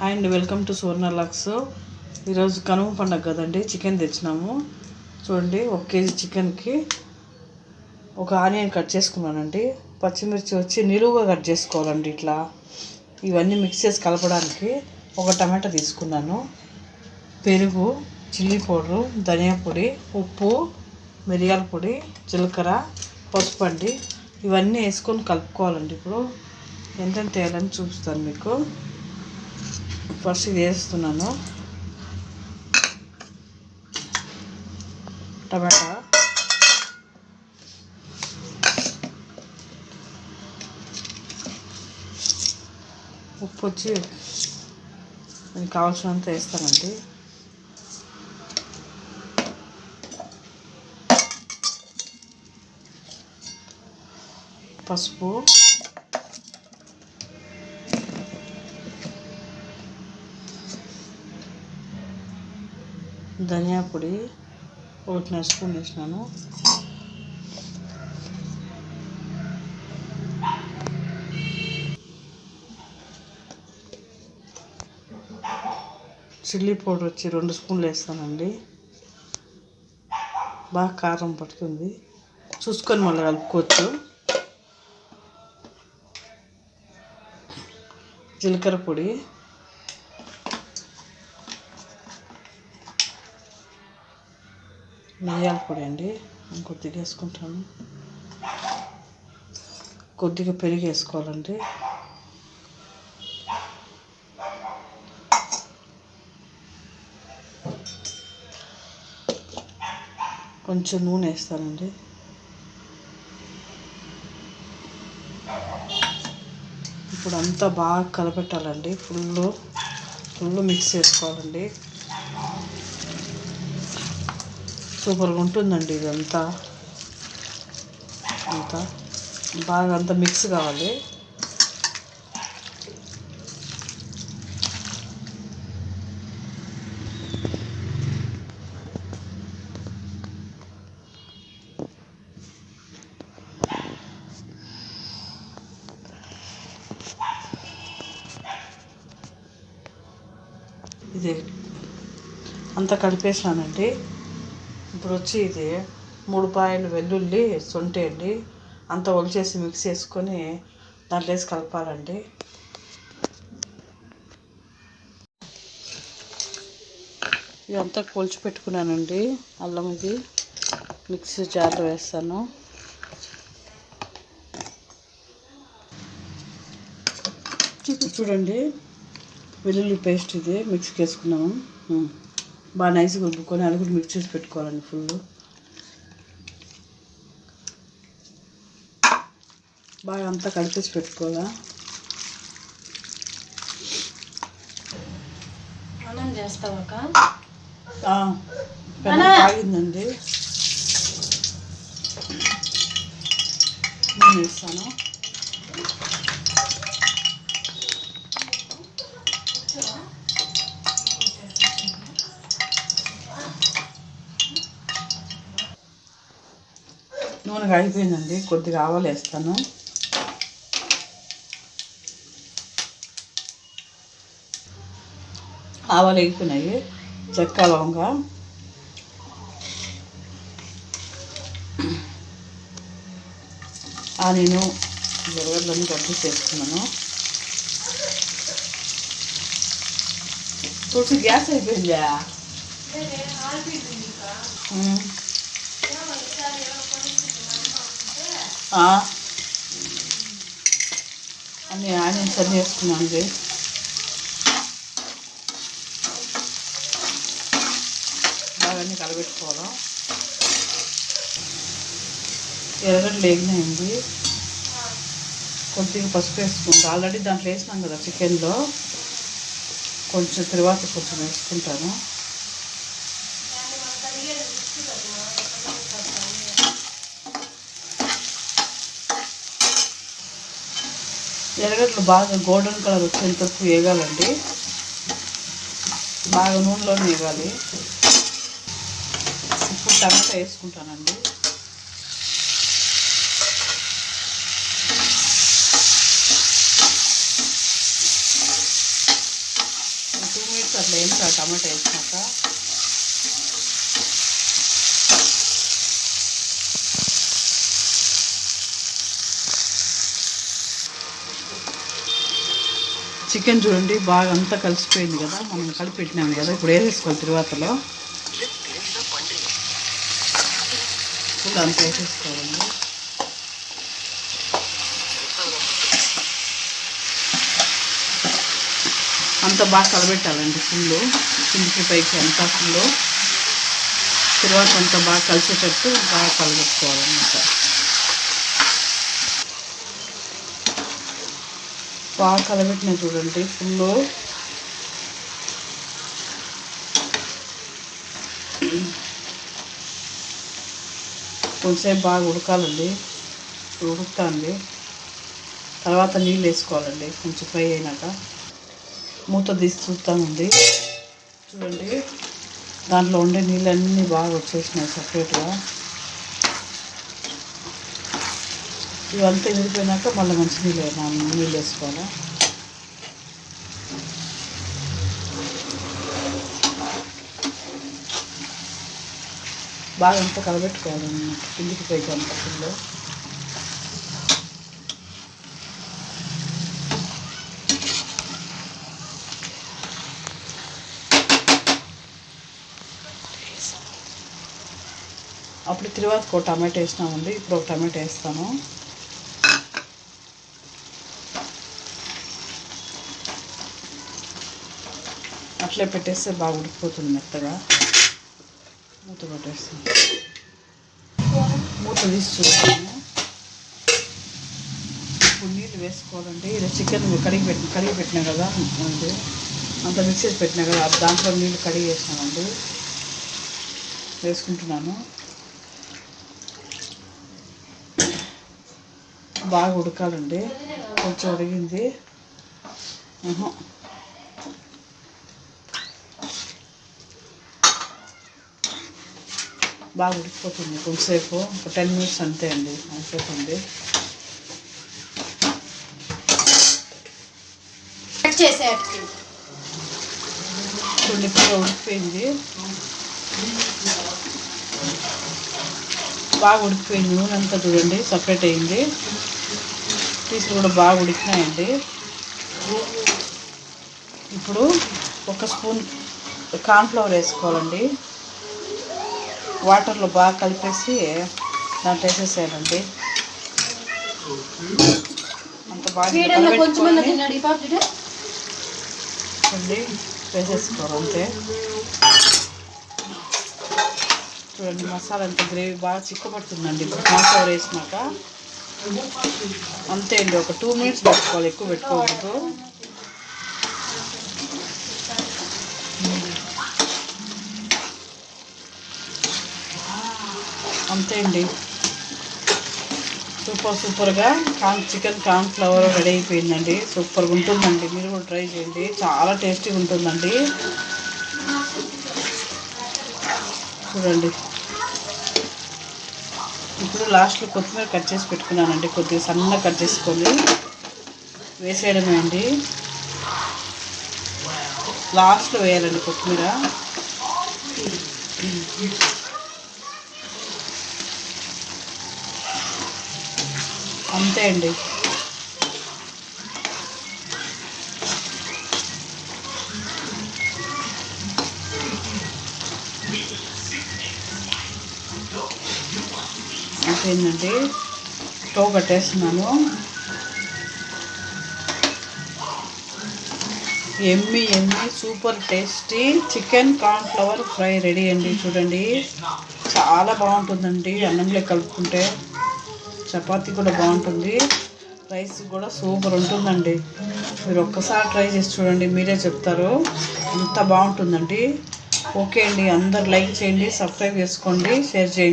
Hi అండి welcome to Suvarna Lux ఈరోజు కనుమ పండగ కదండి చికెన్ తెచ్చినాము. చూడండి ఒక కేజీ చికెన్కి ఒక ఆనియన్ కట్ చేసుకున్నానండి. పచ్చిమిర్చి వచ్చి నిలువుగా కట్ చేసుకోవాలండి ఇట్లా. ఇవన్నీ మిక్స్ చేసి కలపడానికి ఒక టమాటా తీసుకున్నాను. పెరుగు చిల్లీ పౌడరు ధనియా పొడి ఉప్పు మిరియాల పొడి జీలకర్ర పసుపు అండి. ఇవన్నీ వేసుకొని కలుపుకోవాలండి ఇప్పుడు. ఎంతెంత వేయాలని చూపిస్తాను మీకు. ఫస్ట్ ఇది వేస్తున్నాను. టమాటా. ఉప్పు వచ్చి నేను కావాల్సినంత వేస్తానండి. పసుపు. ధనియా పొడి ఒకటిన్నర స్పూన్ వేసినాను. చిల్లీ పౌడర్ వచ్చి రెండు స్పూన్లు వేస్తానండి. బాగా కారం పడుతుంది. చూసుకొని మళ్ళీ కలుపుకోవచ్చు. జీలకర్ర పొడి. మిరియాల పొడి అండి. కొద్దిగా వేసుకుంటాను కొద్దిగా పెరిగి వేసుకోవాలండి. కొంచెం నూనె వేస్తానండి. ఇప్పుడు అంతా బాగా కలపెట్టాలండి ఫుల్ ఫుల్ మిక్స్ చేసుకోవాలండి. సూపర్గా ఉంటుందండి ఇదంతా. అంతా. బాగా అంతా మిక్స్ కావాలి. ఇది. అంతా కలిపేసానండి ఇప్పుడు వచ్చి ఇది మూడు పాయలు వెల్లుల్లి సొంటి అండి అంతా ఒలిచేసి మిక్స్ చేసుకొని దాంట్లో వేసి కలపాలండి. ఇదంతా కొలిచి పెట్టుకున్నానండి. అల్లం ఇది మిక్సీ జార్లో వేస్తాను. చూడండి వెల్లుల్లి పేస్ట్ ఇది మిక్స్కి వేసుకున్నాము బాగా నైస్గా రుబ్బుకొని అది కూడా మిక్స్ చేసి పెట్టుకోవాలండి ఫుల్. బాగా అంతా కలిపేసి పెట్టుకోవాలా? అన్నం చేస్తావాక ఆ, పెనం కాగిందండి నేను వేస్తాను నూనె అయిపోయిందండి కొద్దిగా ఆవాలు వేస్తాను. ఆవాలు వేగిపోయినాయి చెక్క లవంగ. ఆ నేను ఎర్రగడ్డలన్నీ కట్ చేసి వేసుకున్నాను తులసి గ్యాస్ అయిపోయిందా ఉమ్. ఆ. అన్నీ ఆనియన్స్ అన్నీ వేసుకున్నాను బాగా అన్నీ కలబెట్టుకోవాలి? ఎర్రగడ్డలు వేగినాయండి. కొద్దిగా పసుపు వేసుకుంటా. ఆల్రెడీ దాంట్లో వేసినాం కదా చికెన్లో. కొంచెం తర్వాత కొంచెం వేసుకుంటాను. ఎర్రగడ్డలు బాగా గోల్డెన్ కలర్ వచ్చేంత వరకు వేగాలండి. బాగా నూనెలోనే వేగాలి. ఇప్పుడు టమాటా వేసుకుంటానండి. టూ మినిట్స్ అట్లా వేయించాలి టమాటా వేసినాక. చికెన్ చూడండి బాగా అంతా కలిసిపోయింది కదా. మనం కలిపెట్టినాము కదా. ఇప్పుడు వేసేసుకోవాలి తిరువాతలో? ఫుల్ అంతా వేసేసుకోవాలండి అంత బాగా కలబెట్టాలండి ఫుల్ కిందికి పైకి అంతా ఫుల్ తర్వాత అంతా బాగా కలిసేటట్టు బాగా కలబెట్టుకోవాలన్నమాట. బాగా కలబెట్టిన చూడండి ఫుల్ కొంచెంసేపు బాగా ఉడకాలండి. ఉడుకుతుంది. తర్వాత నీళ్ళు వేసుకోవాలండి కొంచెం ఫ్రై అయినాక. మూత తీసి చూస్తామండి చూడండి దాంట్లో ఉండే నీళ్ళన్నీ బాగా వచ్చేసినాయి సపరేట్గా ఇవంతా ఎదిరిపోయినాక మళ్ళీ మంచి నీళ్ళు వేయాలి నీళ్ళు వేసుకోవాలి? బాగా అంతా కలబెట్టుకోవాలన్నమాట కిందికి పైకి అంత అప్పుడు తర్వాత ఒక టమాటో వేసినామండి. ఇప్పుడు ఒక టమాటో వేస్తాను. అట్లే పెట్టేస్తే బాగా ఉడికిపోతుంది మెత్తగా. మూత పెట్టేస్తాను మూత తీసి చూస్తాను. ఇప్పుడు నీళ్ళు వేసుకోవాలండి ఇలా చికెన్ కడిగి పెట్టి కడిగి పెట్టినా కదా అంటే అంత మిక్స్ చేసి పెట్టినా కదా దాంట్లో నీళ్ళు కడిగి వేసినామండి వేసుకుంటున్నాను. బాగా ఉడకాలండి. కొంచెం ఉడిగింది బాగా ఉడికిపోతుంది కొంచెంసేపు ఒక టెన్ మినిట్స్ అంతే అండి అయిపోతుంది. చూడండి ఉడికిపోయింది. బాగా ఉడికిపోయింది నూనె అంతా చూడండి సపరేట్ అయింది. పీసులు కూడా బాగా ఉడికినాయండి. ఇప్పుడు ఒక స్పూన్ కార్న్ఫ్లవర్ వేసుకోవాలండి. వాటర్లో బాగా కలిపేసి దాంట్లో వేసేసేయాలండి. అంత బాగా వేసేసుకోవాలి అంతే చూడండి మసాలా అంత గ్రేవీ బాగా చిక్కబడుతుందండి. కాన్ఫ్లవర్ వేసినాక అంతే అండి ఒక టూ మినిట్స్ పెట్టుకోవాలి ఎక్కువ పెట్టుకోకూడదు. అంతే అండి. సూపర్ సూపర్గా కాన్ చికెన్ కార్న్ ఫ్లవర్ రెడీ అయిపోయిందండి. సూపర్గా ఉంటుందండి. మీరు కూడా ట్రై చేయండి. చాలా టేస్టీగా ఉంటుందండి. చూడండి. ఇప్పుడు లాస్ట్లో కొత్తిమీర కట్ చేసి పెట్టుకున్నానండి. కొద్దిగా సన్నగా కట్ చేసుకొని వేసేయడమే అండి. లాస్ట్లో వేయాలండి కొత్తిమీర. అంతే అండి. అయిపోయిందండి స్టవ్ కట్టేస్తున్నాను. ఎమ్మి ఎమ్మి super tasty chicken corn flour fry ready అండి. చూడండి. చాలా బాగుంటుందండి. అన్నంలో కలుపుకుంటే. చపాతీ కూడా బాగుంటుంది. రైస్ కూడా సూపర్ ఉంటుందండి. మీరు ఒక్కసారి ట్రై చేసి చూడండి మీరే చెప్తారు. అంత బాగుంటుందండి. ఓకే అండి అందరు లైక్ చేయండి సబ్స్క్రైబ్ చేసుకోండి షేర్ చేయండి.